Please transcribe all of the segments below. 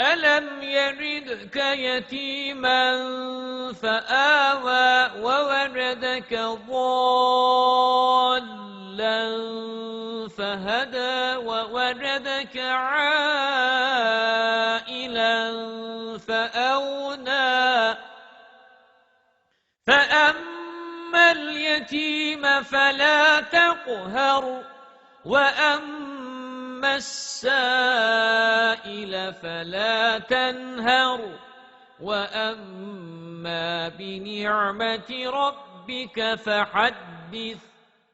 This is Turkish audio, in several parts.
ألم يردك يتيما فآوى ووجدك ضالا فهدى ووجدك عائلا فأغنى. فأما اليتيم فلا تقهر وأما السائل فلا تنهر وأما بنعمة ربك فحدث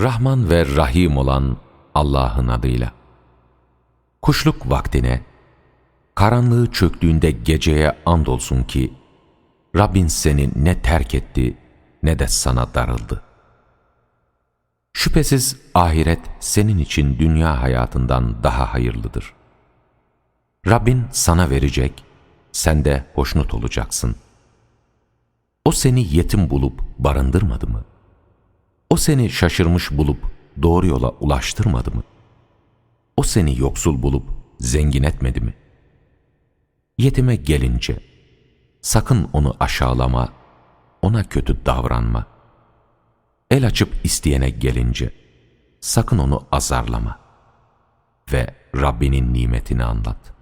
Rahman ve Rahim olan Allah'ın adıyla. Kuşluk vaktine, karanlığı çöktüğünde geceye andolsun ki, Rabbin seni ne terk etti ne de sana darıldı. Şüphesiz ahiret senin için dünya hayatından daha hayırlıdır. Rabbin sana verecek, sen de hoşnut olacaksın. O seni yetim bulup barındırmadı mı? O seni şaşırmış bulup doğru yola ulaştırmadı mı? O seni yoksul bulup zengin etmedi mi? Yetime gelince sakın onu aşağılama, ona kötü davranma. El açıp isteyene gelince sakın onu azarlama ve Rabbinin nimetini anlat.